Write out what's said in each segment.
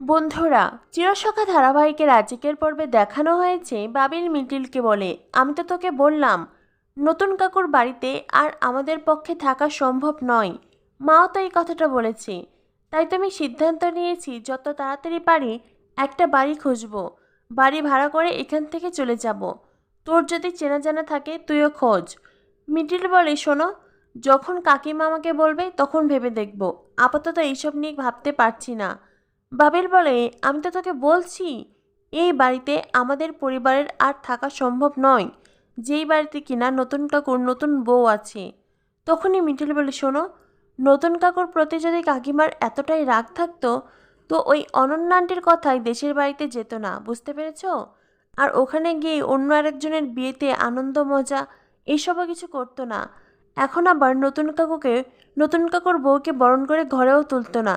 বন্ধুরা, চিরসখা ধারাবাহিকের আজকের পর্বে দেখানো হয়েছে বাবিল মিটিলকে বলে। আমি তো তোকে বললাম, নতুন কাকুর বাড়িতে আর আমাদের পক্ষে থাকা সম্ভব নয়। মাও তো এই কথাটা বলেছে। তাই তো আমি সিদ্ধান্ত নিয়েছি, যত তাড়াতাড়ি পারি একটা বাড়ি খুঁজবো। বাড়ি ভাড়া করে এখান থেকে চলে যাব। তোর যদি চেনা জানা থাকে, তুইও খোঁজ। মিডিল বলে, শোনো, যখন কাকিমা আমাকে বলবে, তখন ভেবে দেখব। আপাতত এইসব নিয়ে ভাবতে পারছি না। বাবিল বলে, আমি তো তোকে বলছি, এই বাড়িতে আমাদের পরিবারের আর থাকা সম্ভব নয়। যেই বাড়িতে কিনা নতুন কাকুর নতুন বউ আছে। তখনই মিঠিল বলে, শোনো, নতুন কাকুর প্রতি যদি কাকিমার এতটাই রাগ থাকতো, তো ওই অনন্য আন্টির কথাই দেশের বাড়িতে যেত না, বুঝতে পেরেছ? আর ওখানে গিয়ে অন্য আরেকজনের বিয়েতে আনন্দ, মজা এইসবও কিছু করতো না। এখন আবার নতুন কাকুকে, নতুন কাকুর বউকে বরণ করে ঘরেও তুলতো না।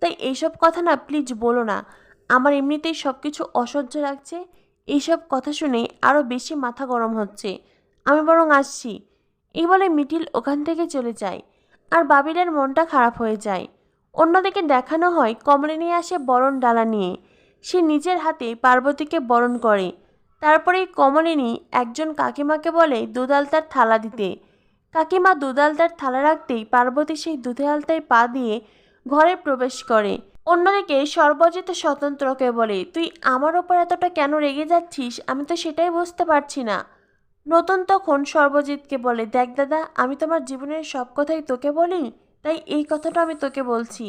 তাই এইসব কথা না প্লিজ বলো না। আমার এমনিতেই সব কিছু অসহ্য লাগছে। এইসব কথা শুনে আরও বেশি মাথা গরম হচ্ছে। আমি বরং আসছি। এই বলে মিঠিল ওখান থেকে চলে যায়। আর বাবিলের মনটা খারাপ হয়ে যায়। অন্যদিকে দেখানো হয় কমলিনী আসে বরণ ডালা নিয়ে। সে নিজের হাতে পার্বতীকে বরণ করে। তারপরেই কমলিনী একজন কাকিমাকে বলে দুধ আলতার থালা দিতে। কাকিমা দুধ আলতার থালা রাখতেই পার্বতী সেই দুধে আলতায় পা দিয়ে ঘরে প্রবেশ করে। অন্যদিকে সর্বজিৎ স্বতন্ত্রকে বলে, তুই আমার ওপর এতটা কেন রেগে যাচ্ছিস? আমি তো সেটাই বুঝতে পারছি না। নতুন তখন সর্বজিৎকে বলে, দেখ দাদা, আমি তোমার জীবনের সব কথাই তোকে বলি, তাই এই কথাটা আমি তোকে বলছি।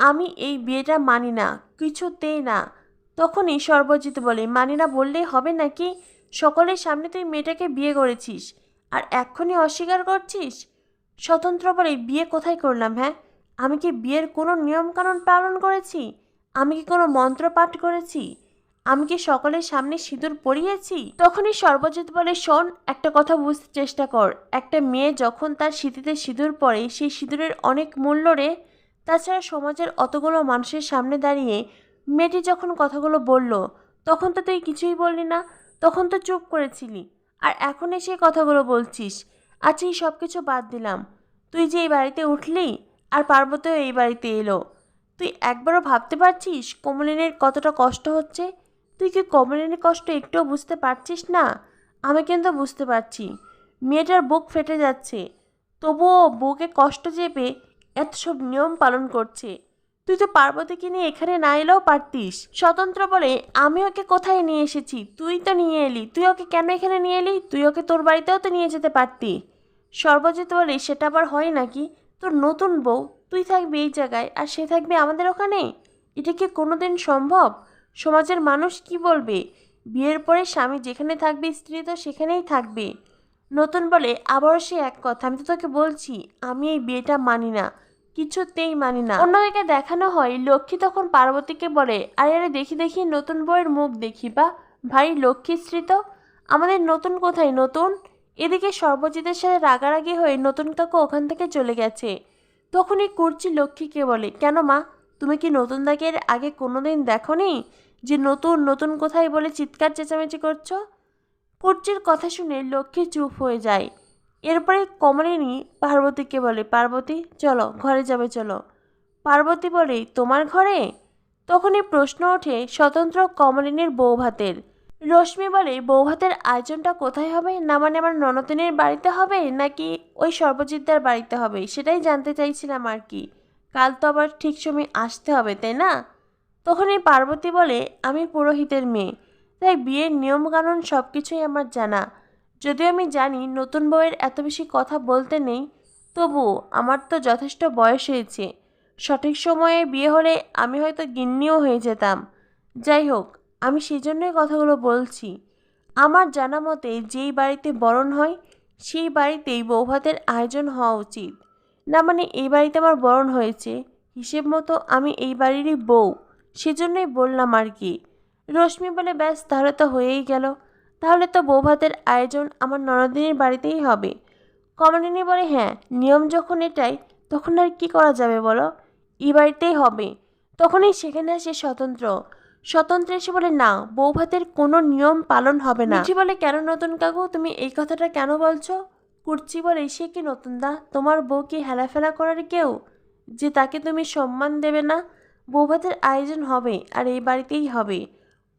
আমি এই বিয়েটা মানি না, কিছুতেই না। তখনই সর্বজিৎ বলে, মানি না বললেই হবে নাকি? সকলের সামনে তুই মেয়েটাকে বিয়ে করেছিস, আর এক্ষুনি অস্বীকার করছিস? স্বতন্ত্র বলে, বিয়ে কোথায় করলাম হ্যাঁ? আমি কি বিয়ের কোনো নিয়মকানুন পালন করেছি? আমি কি কোনো মন্ত্র পাঠ করেছি? আমি কি সকলের সামনে সিঁদুর পরিয়েছি? তখনই সর্বজিৎ বলে, শোন, একটা কথা বুঝতে চেষ্টা কর। একটা মেয়ে যখন তার স্মৃতিতে সিঁদুর পরে, সেই সিঁদুরের অনেক মূল্য রে। তাছাড়া সমাজের অতগুলো মানুষের সামনে দাঁড়িয়ে মেয়েটি যখন কথাগুলো বলল, তখন তো তুই কিছুই বললি না। তখন তো চুপ করেছিলি। আর এখন এসে কথাগুলো বলছিস। আচ্ছা এই সব কিছু বাদ দিলাম। তুই যে এই বাড়িতে উঠলি আর পার্বতীও এই বাড়িতে এলো। তুই একবারও ভাবতে পারছিস কমলিনীর কতটা কষ্ট হচ্ছে? তুই কি কমলিনীর কষ্ট একটুও বুঝতে পারছিস না? আমি কিন্তু বুঝতে পারছি। মেয়েটার বুক ফেটে যাচ্ছে। তবুও বুকে কষ্ট চেপে এত সব নিয়ম পালন করছে। তুই তো পার্বতীকে নিয়ে এখানে না এলেও পারতিস। স্বতন্ত্র বলে আমি ওকে কোথায় নিয়ে এসেছি? তুই তো নিয়ে এলি। তুই ওকে কেন এখানে নিয়ে এলি? তুই ওকে তোর বাড়িতেও তো নিয়ে যেতে পারতি। সর্বজিৎ বলে, সেটা আবার হয় নাকি? তোর নতুন বউ, তুই থাকবি এই জায়গায় আর সে থাকবে আমাদের ওখানে? এটা কি কোনোদিন সম্ভব? সমাজের মানুষ কি বলবে? বিয়ের পরে স্বামী যেখানে থাকবে, স্ত্রী তো সেখানেই থাকবে। নতুন বলে আবারও সে এক কথা, আমি তো তোকে বলছি, আমি এই বিয়েটা মানি না, কিছুতেই মানি না। অন্যদিকে দেখানো হয়, লক্ষ্মী তখন পার্বতীকে বলে, আরে আরে, দেখি দেখি, নতুন বউয়ের মুখ দেখি বা, ভাই, লক্ষ্মী স্ত্রী তো? আমাদের নতুন কোথায় নতুন? এদিকে সর্বজিতের সাথে রাগারাগি হয়ে নতুন কাকু ওখান থেকে চলে গেছে। তখনই কুর্চি লক্ষ্মীকে বলে, কেন মা? তুমি কি নতুন দাগের আগে কোনোদিন দেখনি যে নতুন নতুন কোথায় বলে চিৎকার চেঁচামেচি করছ? কুর্চির কথা শুনে লক্ষ্মী চুপ হয়ে যায়। এরপরে কমলিনী পার্বতীকে বলে, পার্বতী, চলো, ঘরে যাবে, চলো। পার্বতী বলে, তোমার ঘরে? তখনই প্রশ্ন ওঠে স্বতন্ত্র কমলিনীর বৌভাতের রশ্মি বলে বৌভাতের আয়োজনটা কোথায় হবে? না মানে আমার ননদিনের বাড়িতে হবে? নাকি ওই সর্বজিৎদার বাড়িতে হবে? সেটাই জানতে চাইছিলাম আর কি। কাল তো আবার ঠিক সময় আসতে হবে, তাই না? তখনই পার্বতী বলে, আমি পুরোহিতের মেয়ে। তাই বিয়ের নিয়মকানুন সব কিছুই আমার জানা। যদিও আমি জানি নতুন বউয়ের এত বেশি কথা বলতে নেই তবু আমার তো যথেষ্ট বয়স হয়েছে। সঠিক সময়ে বিয়ে হলে আমি হয়তো গিন্নিও হয়ে যেতাম। যাই হোক আমি সেই জন্যই কথাগুলো বলছি। আমার জানা মতে যেই বাড়িতে বরণ হয়, সেই বাড়িতেই বৌভাতের আয়োজন হওয়া উচিত। না মানে এই বাড়িতে আমার বরণ হয়েছে। হিসেব মতো আমি এই বাড়িরই বউ। সেজন্যই বললাম আর কি। রশ্মি বলে, ব্যাস, তাহলে তো হয়েই গেল। তাহলে তো বৌভাতের আয়োজন আমার ননদিনীর বাড়িতেই হবে। কমলিনী বলে হ্যাঁ নিয়ম যখন এটাই, তখন আর কি করা যাবে বলো? এই বাড়িতেই হবে। তখনই সেখানে আসে স্বতন্ত্র। স্বতন্ত্র এসে বলে, না, বৌভাতের কোনো নিয়ম পালন হবে না। মিঠি বলে, কেন নতুন কাকু? তুমি এই কথাটা কেন বলছো? কুর্চি বলে, সে কি নতুন দা? তোমার বউ কি হেলাফেলা করার কেউ? যে তাকে তুমি সম্মান দেবে না, বৌভাতের আয়োজন হবে আর এই বাড়িতেই হবে।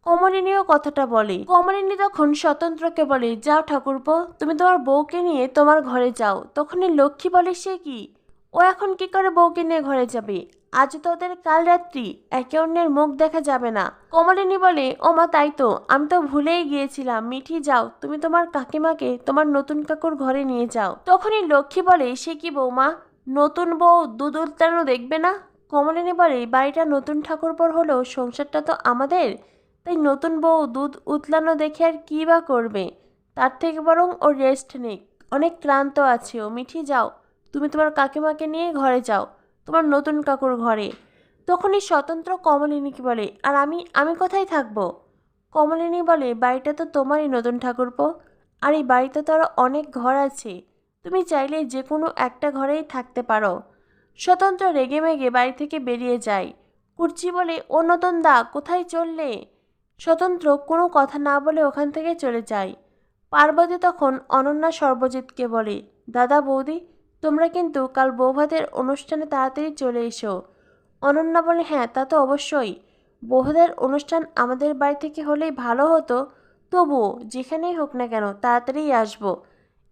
কমলিনীও কথাটা বলে। কমলিনী তখন স্বতন্ত্রকে বলে, যাও ঠাকুরপো, তুমি তোমার বউকে নিয়ে তোমার ঘরে যাও। তখনই লক্ষ্মী বলে, সে কি? ও এখন কি করে বউকে নিয়ে ঘরে যাবে? আজ তো ওদের কাল রাত্রি, একে অন্যের মুখ দেখা যাবে না। কমলিনী বলে ও মা তাই তো। আমি তো ভুলেই গিয়েছিলাম। মিঠি, যাও। তুমি তোমার কাকিমাকে, তোমার নতুন কাকুর ঘরে নিয়ে যাও। তখনই লক্ষ্মী বলে, সে কি বৌমা? নতুন বউ দুধ উল্টানো দেখবে না? কমলিনী বলে, বাড়িটা নতুন ঠাকুর ঠাকুরপর হলেও সংসারটা তো আমাদের। তাই নতুন বউ দুধ উতলানো দেখে আর কী বা করবে? তার থেকে বরং ও রেস্ট নিক। অনেক ক্লান্ত আছে ও। মিঠি, যাও। তুমি তোমার কাকিমাকে নিয়ে ঘরে যাও, তোমার নতুন কাকুর ঘরে। তখনই স্বতন্ত্র কমলিনীকে বলে, আর আমি আমি কোথায় থাকব? কমলিনী বলে, বাড়িটা তো তোমারই নতুন ঠাকুরপো। আর এই বাড়িতে তো আরও অনেক ঘর আছে। তুমি চাইলে যে কোনো একটা ঘরেই থাকতে পারো। স্বতন্ত্র রেগে মেগে বাড়ি থেকে বেরিয়ে যায়। কুর্চি বলে, ও নতুন দা, কোথায় চললে? স্বতন্ত্র কোনো কথা না বলে ওখান থেকে চলে যায়। পার্বতী তখন অনন্যা সর্বজিৎকে বলে, দাদা, বৌদি তোমরা কিন্তু কাল বৌভাতের অনুষ্ঠানে তাড়াতাড়ি চলে এসো। অনন্যা বলে হ্যাঁ তা তো অবশ্যই। বৌভাতের অনুষ্ঠান আমাদের বাড়ি থেকে হলেই ভালো হতো। তবুও যেখানেই হোক না কেন তাড়াতাড়ি আসব।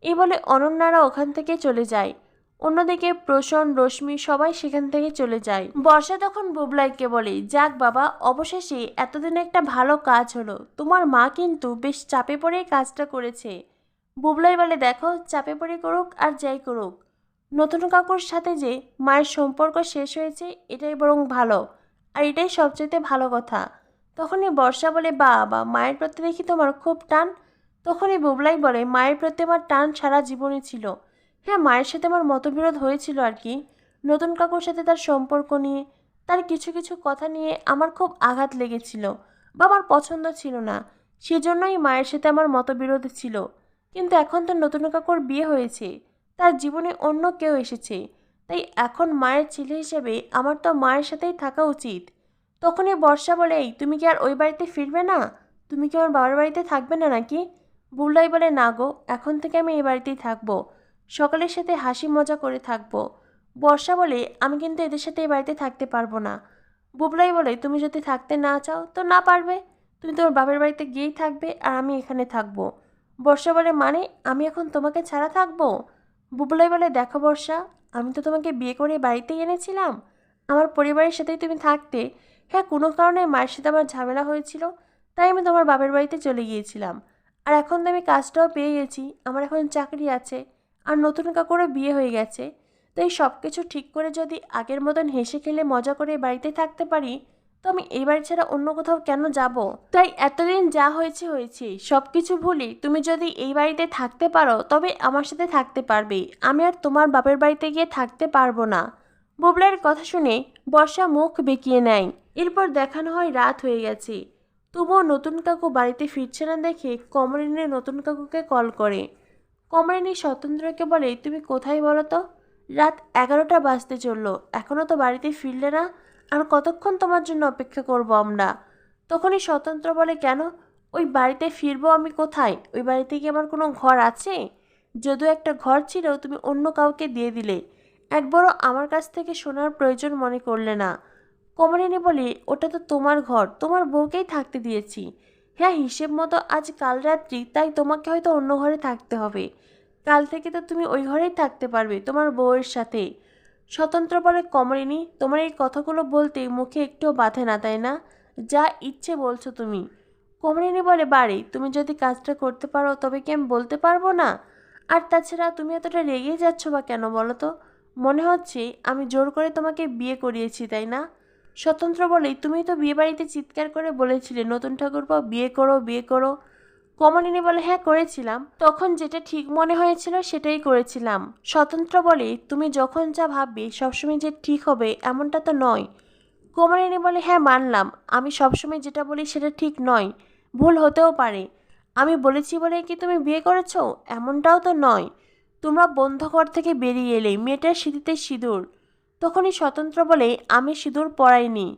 এই বলে অনন্যারা ওখান থেকে চলে যায়। অন্যদিকে প্রসন, রশ্মি সবাই সেখান থেকে চলে যায়। বর্ষা তখন বুবলাইকে বলে, যাক বাবা, অবশেষে এতদিন একটা ভালো কাজ হলো। তোমার মা কিন্তু বেশ চাপে পড়েই কাজটা করেছে। বুবলাই বলে, দেখো, চাপে পড়ে করুক আর যাই করুক। নতুন কাকুর সাথে যে মায়ের সম্পর্ক শেষ হয়েছে, এটাই বরং ভালো। আর এটাই সবচেয়ে ভালো কথা। তখনই বর্ষা বলে বা বা মায়ের প্রতি দেখি তোমার খুব টান। তখনই বুবলাই বলে, মায়ের প্রতি আমার টান সারা জীবনে ছিল। হ্যাঁ মায়ের সাথে আমার মতবিরোধ হয়েছিল আর কি। নতুন কাকুর সাথে তার সম্পর্ক নিয়ে, তার কিছু কিছু কথা নিয়ে আমার খুব আঘাত লেগেছিল বা আমার পছন্দ ছিল না। সেজন্যই মায়ের সাথে আমার মতবিরোধ ছিল। কিন্তু এখন তো নতুন কাকুর বিয়ে হয়েছে। তার জীবনে অন্য কেউ এসেছে। তাই এখন মায়ের ছেলে হিসেবে আমার তো মায়ের সাথেই থাকা উচিত। তখনই বর্ষা বলে, এই, তুমি কি আর ওই বাড়িতে ফিরবে না? তুমি কি আমার বাবার বাড়িতে থাকবে না নাকি? বুল্লাই বলে, না গো, এখন থেকে আমি এই বাড়িতেই থাকব। সকলের সাথে হাসি মজা করে থাকব। বর্ষা বলে, আমি কিন্তু এদের সাথে এই বাড়িতে থাকতে পারব না। বুবলাই বলে, তুমি যদি থাকতে না চাও তো না পারবে। তুমি তোমার বাবার বাড়িতে গিয়েই থাকবে আর আমি এখানে থাকব। বর্ষা বলে মানে আমি এখন তোমাকে ছাড়া থাকব? বুবলাই বলে, দেখো বর্ষা, আমি তো তোমাকে বিয়ে করে বাড়িতেই এনেছিলাম। আমার পরিবারের সাথেই তুমি থাকতে। হ্যাঁ কোনো কারণে মায়ের সাথে আমার ঝামেলা হয়েছিল, তাই আমি তোমার বাপের বাড়িতে চলে গিয়েছিলাম। আর এখন তো আমি কাজটাও পেয়ে গেছি, আমার এখন চাকরি আছে, আর নতুন কাকুরও বিয়ে হয়ে গেছে। তাই সব কিছু ঠিক করে যদি আগের মতন হেসে খেলে মজা করে বাড়িতে থাকতে পারি তো আমি এই বাড়ি ছাড়া অন্য কোথাও কেন যাব? তাই এতদিন যা হয়েছে হয়েছে। সব কিছু ভুলি তুমি যদি এই বাড়িতে থাকতে পারো, তবে আমার সাথে থাকতে পারবে। আমি আর তোমার বাপের বাড়িতে গিয়ে থাকতে পারব না। বুবলার কথা শুনে বর্ষা মুখ বেঁকিয়ে নেয়। এরপর দেখানো হয় রাত হয়ে গেছে। তবুও নতুন কাকু বাড়িতে ফিরছে না দেখে কমলিনী নতুন কাকুকে কল করে। কমলিনী স্বতন্ত্রকে বলে, তুমি কোথায় বলো তো? রাত এগারোটা বাজতে চলল। এখনও তো বাড়িতে ফিরলে না? আর কতক্ষণ তোমার জন্য অপেক্ষা করব আমরা? তখনই স্বতন্ত্র বলে, কেন? ওই বাড়িতে ফিরবো আমি কোথায়? ওই বাড়িতে কি আমার কোনো ঘর আছে? যদিও একটা ঘর ছিল, তুমি অন্য কাউকে দিয়ে দিলে। একবারও আমার কাছ থেকে শোনার প্রয়োজন মনে করলে না। কমলিনী বলে, ওটা তো তোমার ঘর, তোমার বউকেই থাকতে দিয়েছি। হ্যাঁ হিসেব মতো আজ কাল রাত্রি, তাই তোমাকে হয়তো অন্য ঘরে থাকতে হবে। কাল থেকে তো তুমি ওই ঘরেই থাকতে পারবে, তোমার বউয়ের সাথে। স্বতন্ত্র বলে, কমলিনী, তোমার এই কথাগুলো বলতে মুখে একটুও বাধে না, তাই না? যা ইচ্ছে বলছো তুমি। কমলিনী বলে, বাড়ি, তুমি যদি কাজটা করতে পারো, তবে কি আমি বলতে পারব না? আর তাছাড়া তুমি এতটা রেগে যাচ্ছ বা কেন বলো তো? মনে হচ্ছে আমি জোর করে তোমাকে বিয়ে করিয়েছি, তাই না? স্বতন্ত্র বলেই তুমি তো বিয়ে বাড়িতে চিৎকার করে বলেছিলে, নতুন ঠাকুরপো, বিয়ে করো বিয়ে করো। কমলিনী বলে হ্যাঁ করেছিলাম। তখন যেটা ঠিক মনে হয়েছিল সেটাই করেছিলাম। স্বতন্ত্র বলে, তুমি যখন যা ভাববে, সবসময় যে ঠিক হবে, এমনটা তো নয়। কমলিনী বলে হ্যাঁ মানলাম। আমি সবসময় যেটা বলি সেটা ঠিক নয়। ভুল হতেও পারে। আমি বলেছি বলে কি তুমি বিয়ে করেছ? এমনটাও তো নয়। তোমরা বন্ধ ঘর থেকে বেরিয়ে এলে, মেয়েটার স্মৃতিতে সিঁদুর। তখনই স্বতন্ত্র বলে, আমি সিঁদুর পরাইনি।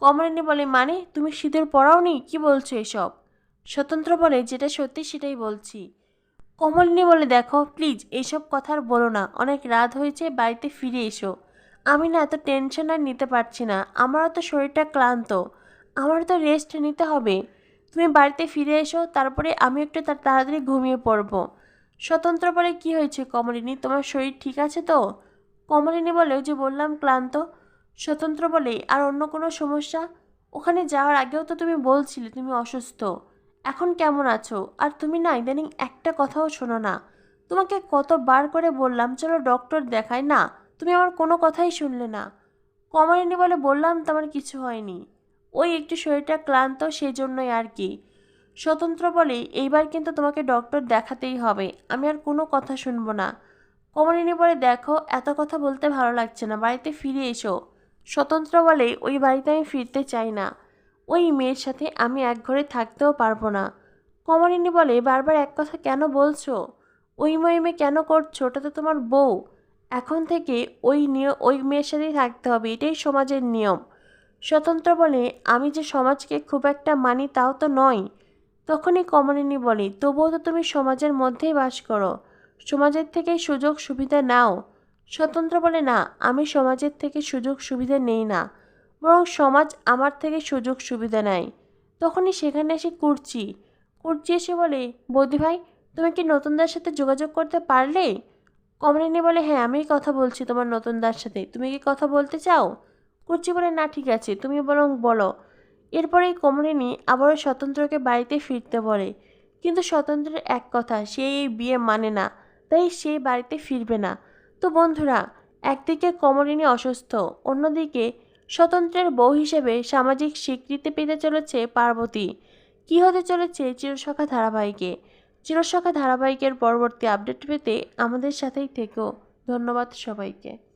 কমলিনী বলে মানে? তুমি সিঁদুর পরাওনি? কি বলছো এসব? স্বতন্ত্র বলে, যেটা সত্যি সেটাই বলছি। কমলিনী বলে, দেখো প্লিজ এইসব কথা আর বলো না। অনেক রাত হয়েছে, বাড়িতে ফিরে এসো। আমি না এত টেনশন আর নিতে পারছি না। আমারও তো শরীরটা ক্লান্ত। আমারও তো রেস্ট নিতে হবে। তুমি বাড়িতে ফিরে এসো, তারপরে আমি একটু তার তাড়াতাড়ি ঘুমিয়ে পড়ব। স্বতন্ত্র বলে, কি হয়েছে কমলিনী? তোমার শরীর ঠিক আছে তো? কমলিনী বলে যে বললাম, ক্লান্ত। স্বতন্ত্র বলে, আর অন্য কোনো সমস্যা? ওখানে যাওয়ার আগেও তো তুমি বলছিলে তুমি অসুস্থ। এখন কেমন আছো? আর তুমি না ইদানিং একটা কথাও শোনো না। তোমাকে কতবার করে বললাম, চলো ডক্টর দেখাই। না, তুমি আমার কোনো কথাই শুনলে না। কমলিনী বলে, বললাম তোমার কিছু হয়নি। ওই একটু শরীরটা ক্লান্ত সেই জন্যই আর কি। স্বতন্ত্র বলে, এইবার কিন্তু তোমাকে ডক্টর দেখাতেই হবে। আমি আর কোনো কথা শুনব না। কমলিনী বলে, দেখো, এত কথা বলতে ভালো লাগছে না। বাড়িতে ফিরে এসো। স্বতন্ত্র বলে, ওই বাড়িতে আমি ফিরতে চাই না। ওই মেয়ের সাথে আমি এক ঘরে থাকতেও পারব না। কমলিনী বলে, বারবার এক কথা কেন বলছো? ওই মহিমে কেন করছ? ওটা তো তোমার বউ। এখন থেকে ওই নিয়, ওই মেয়ের সাথেই থাকতে হবে, এটাই সমাজের নিয়ম। স্বতন্ত্র বলে, আমি যে সমাজকে খুব একটা মানি তাও তো নয়। তখনই কমলিনী বলে, তবুও তো তুমি সমাজের মধ্যেই বাস করো। সমাজের থেকে সুযোগ সুবিধা নাও। স্বতন্ত্র বলে, না, আমি সমাজের থেকে সুযোগ সুবিধা নেই না। বরং সমাজ আমার থেকে সুযোগ সুবিধা নেয়। তখনই সেখানে এসে কুর্চি। কুর্চি এসে বলে, বৌদি ভাই, তুমি কি নতুনদার সাথে যোগাযোগ করতে পারলে? কমলিনী বলে হ্যাঁ আমিই কথা বলছি তোমার নতুনদার সাথে। তুমি কি কথা বলতে চাও? কুর্চি বলে, না, ঠিক আছে, তুমি বরং বলো। এরপরেই কমলিনী আবারও স্বতন্ত্রকে বাড়িতে ফিরতে বলে। কিন্তু স্বতন্ত্রের এক কথা, সে এই বিয়ে মানে না, তাই সে বাড়িতে ফিরবে না। তো বন্ধুরা, একদিকে কমলিনী অসুস্থ, অন্যদিকে স্বতন্ত্রের বউ হিসেবে সামাজিক স্বীকৃতি পেতে চলেছে পার্বতী। কি হতে চলেছে চিরসখা ধারাবাহিকে? চিরসখা ধারাবাহিকের পরবর্তী আপডেট পেতে আমাদের সাথেই থেকো। ধন্যবাদ সবাইকে।